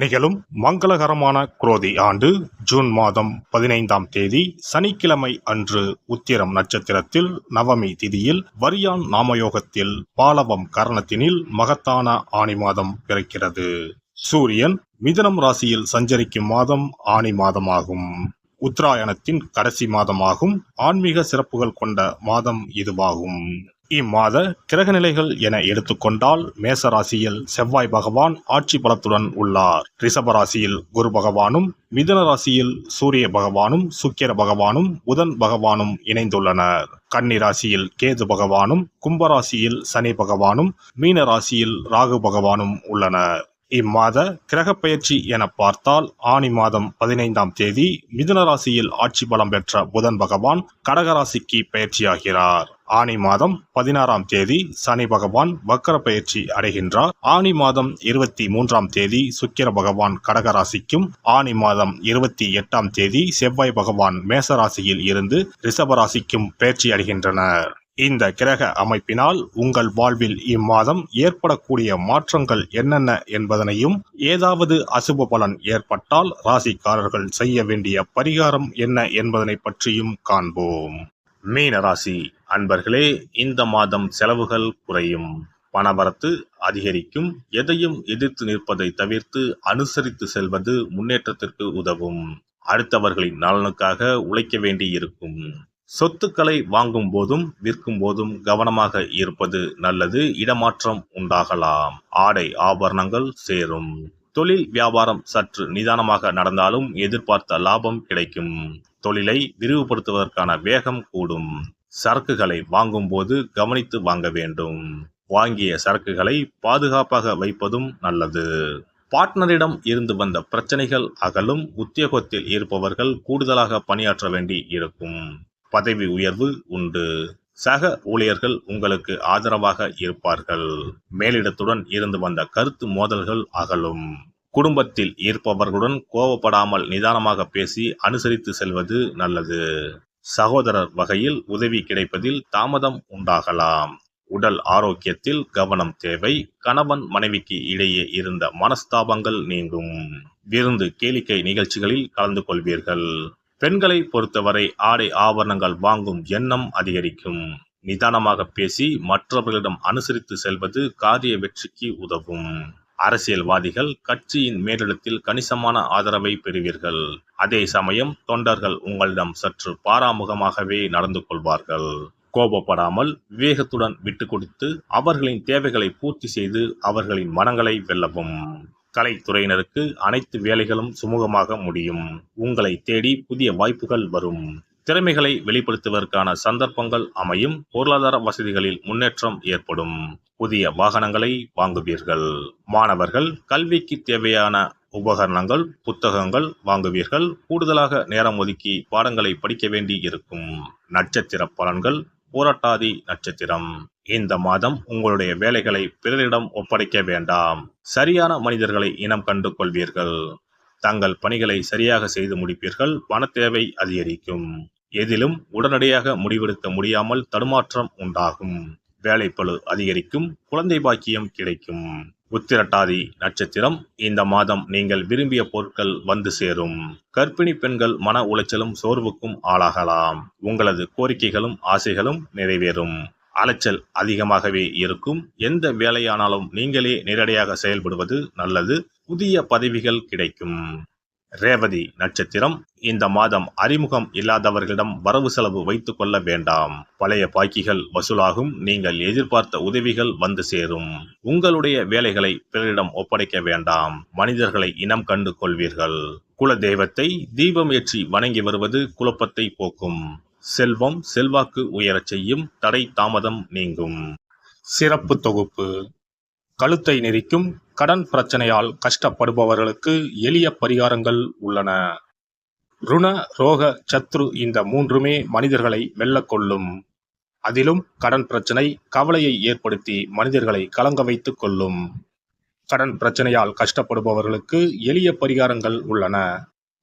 நிகழும் மங்களகரமான குரோதி ஆண்டு ஜூன் மாதம் பதினைந்தாம் தேதி சனிக்கிழமை அன்று உத்திரம் நட்சத்திரத்தில் நவமி திதியில் வரியான் நாமயோகத்தில் பாலவம் கரணத்தினில் மகத்தான ஆணி மாதம் பிறக்கிறது. சூரியன் மிதனம் ராசியில் சஞ்சரிக்கும் மாதம் ஆணி மாதமாகும். உத்தராயணத்தின் கடைசி மாதமாகும். ஆன்மீக சிறப்புகள் கொண்ட மாதம் இதுவாகும். இம்மாத கிரகநிலைகள் என எடுத்துக்கொண்டால் மேச ராசியில் செவ்வாய் பகவான் ஆட்சி பலத்துடன் உள்ளார். ரிஷப ராசியில் குரு பகவானும் மிதுன ராசியில் சூரிய பகவானும் சுக்கிர பகவானும் புதன் பகவானும் இணைந்துள்ளனர். கன்னி ராசியில் கேது பகவானும் கும்பராசியில் சனி பகவானும் மீன ராசியில் ராகு பகவானும் உள்ளனர். இம்மாத கிரகப் என பார்த்தால் ஆனி மாதம் பதினைந்தாம் தேதி மிதுன ராசியில் ஆட்சி பலம் பெற்ற புதன் பகவான் கடகராசிக்கு பயிற்சியாகிறார் ஆனி மாதம் பதினாறாம் தேதி சனி பகவான் வக்கர பயிற்சி அடைகின்றார். ஆனி மாதம் இருபத்தி மூன்றாம் தேதி சுக்கிர பகவான் கடகராசிக்கும் ஆனி மாதம் இருபத்தி எட்டாம் தேதி செவ்வாய் பகவான் மேசராசியில் இருந்து ரிஷபராசிக்கும் பயிற்சி அடைகின்றனர். இந்த கிரக அமைப்பினால் உங்கள் வாழ்வில் இம்மாதம் ஏற்படக்கூடிய மாற்றங்கள் என்னென்ன என்பதனையும் ஏதாவது அசுப பலன் ஏற்பட்டால் ராசிக்காரர்கள் செய்ய வேண்டிய பரிகாரம் என்ன என்பதனை பற்றியும் காண்போம். மீன ராசி அன்பர்களே இந்த மாதம் செலவுகள் குறையும். பணவரத்து அதிகரிக்கும். எதையும் எதிர்த்து நிற்பதை தவிர்த்து அனுசரித்து செல்வது முன்னேற்றத்திற்கு உதவும். அடுத்தவர்களின் நலனுக்காக உழைக்க வேண்டி இருக்கும் சொத்துக்களை வாங்கும் போதும் விற்கும் போதும் கவனமாக இருப்பது நல்லது. இடமாற்றம் உண்டாகலாம். ஆடை ஆபரணங்கள் சேரும். தொழில் வியாபாரம் சற்று நிதானமாக நடந்தாலும் எதிர்பார்த்த லாபம் கிடைக்கும். தொழிலை விரிவுபடுத்துவதற்கான வேகம் கூடும். சரக்குகளை வாங்கும்போது கவனித்து வாங்க வேண்டும். வாங்கிய சரக்குகளை பாதுகாப்பாக வைப்பதும் நல்லது. பார்ட்னரிடம் இருந்து வந்த பிரச்சனைகள் அகலும். உத்தியோகத்தில் இருப்பவர்கள் கூடுதலாக பணியாற்ற வேண்டி இருக்கும். பதவி உயர்வு உண்டு. சக ஊழியர்கள் உங்களுக்கு ஆதரவாக இருப்பார்கள். மேலிடத்துடன் இருந்து வந்த கருத்து மோதல்கள் அகலும். குடும்பத்தில் இருப்பவர்களுடன் கோவப்படாமல் நிதானமாக பேசி அனுசரித்து செல்வது நல்லது. சகோதரர் வகையில் உதவி கிடைப்பதில் தாமதம் உண்டாகலாம். உடல் ஆரோக்கியத்தில் கவனம் தேவை. கணவன் மனைவிக்கு இடையே இருந்த மனஸ்தாபங்கள் நீங்கும். விருந்து கேளிக்கை நிகழ்ச்சிகளில் கலந்து கொள்வீர்கள். பெண்களை பொறுத்தவரை ஆடை ஆபரணங்கள் வாங்கும் எண்ணம் அதிகரிக்கும். நிதானமாக பேசி மற்றவர்களிடம் அனுசரித்து செல்வது காரிய வெற்றிக்கு உதவும். அரசியல்வாதிகள் கட்சியின் மேலிடத்தில் கணிசமான ஆதரவை பெறுவீர்கள். அதே சமயம் தொண்டர்கள் உங்களிடம் சற்று பாராமுகமாகவே நடந்து கொள்வார்கள். கோபப்படாமல் விவேகத்துடன் விட்டு கொடுத்து அவர்களின் தேவைகளை பூர்த்தி செய்து அவர்களின் மனங்களை வெல்லவும். கலைத்துறையினருக்கு அனைத்து வேலைகளும் சுமூகமாக முடியும். உங்களை தேடி புதிய வாய்ப்புகள் வரும். திறமைகளை வெளிப்படுத்துவதற்கான சந்தர்ப்பங்கள் அமையும். பொருளாதார வசதிகளில் முன்னேற்றம் ஏற்படும். புதிய வாகனங்களை வாங்குவீர்கள். மாணவர்கள் கல்விக்கு தேவையான உபகரணங்கள் புத்தகங்கள் வாங்குவீர்கள். கூடுதலாக நேரம் ஒதுக்கி பாடங்களை படிக்க வேண்டி இருக்கும். நட்சத்திர பலன்கள் போராட்டாதி நட்சத்திரம். இந்த மாதம் உங்களுடைய வேலைகளை பிறரிடம் ஒப்படைக்க வேண்டாம். சரியான மனிதர்களை இனம் கண்டு கொள்வீர்கள் தங்கள் பணிகளை சரியாக செய்து முடிப்பீர்கள். பண தேவை அதிகரிக்கும். எதிலும் உடனடியாக முடிவெடுக்க முடியாமல் தடுமாற்றம் உண்டாகும். வேலைப்பளு அதிகரிக்கும். குழந்தை பாக்கியம் கிடைக்கும். உத்திரட்டாதி நட்சத்திரம் இந்த மாதம் நீங்கள் விரும்பிய பொருட்கள் வந்து சேரும். கர்ப்பிணி பெண்கள் மன உளைச்சலும் சோர்வுக்கும் ஆளாகலாம். உங்களது கோரிக்கைகளும் ஆசைகளும் நிறைவேறும். அலைச்சல் அதிகமாகவே இருக்கும். எந்த வேலையானாலும் நீங்களே நேரடியாக செயல்படுவது நல்லது. புதிய பதவிகள் கிடைக்கும். ரேவதி நட்சத்திரம் இந்த மாதம் அறிமுகம் இல்லாதவர்களிடம் வரவு செலவு வைத்துக் கொள்ள வேண்டாம். பழைய பாக்கிகள் வசூலாகும். நீங்கள் எதிர்பார்த்த உதவிகள் வந்து சேரும். உங்களுடைய வேலைகளை பிறரிடம் ஒப்படைக்க வேண்டாம். மனிதர்களை இனம் கண்டு கொள்வீர்கள். குல தெய்வத்தை தீபம் ஏற்றி வணங்கி வருவது குழப்பத்தை போக்கும். செல்வம் செல்வாக்கு உயரச் செய்யும் தடை தாமதம் நீங்கும். சிறப்பு தொகுப்பு. கழுத்தை நெரிக்கும் கடன் பிரச்சனையால் கஷ்டப்படுபவர்களுக்கு எளிய பரிகாரங்கள் உள்ளன. ருண ரோக சத்ரு இந்த மூன்றுமே மனிதர்களை வெல்லக்கொள்ளும் அதிலும் கடன் பிரச்சனை கவலையை ஏற்படுத்தி மனிதர்களை கலங்க வைத்துக் கொள்ளும். கடன் பிரச்சனையால் கஷ்டப்படுபவர்களுக்கு எளிய பரிகாரங்கள் உள்ளன.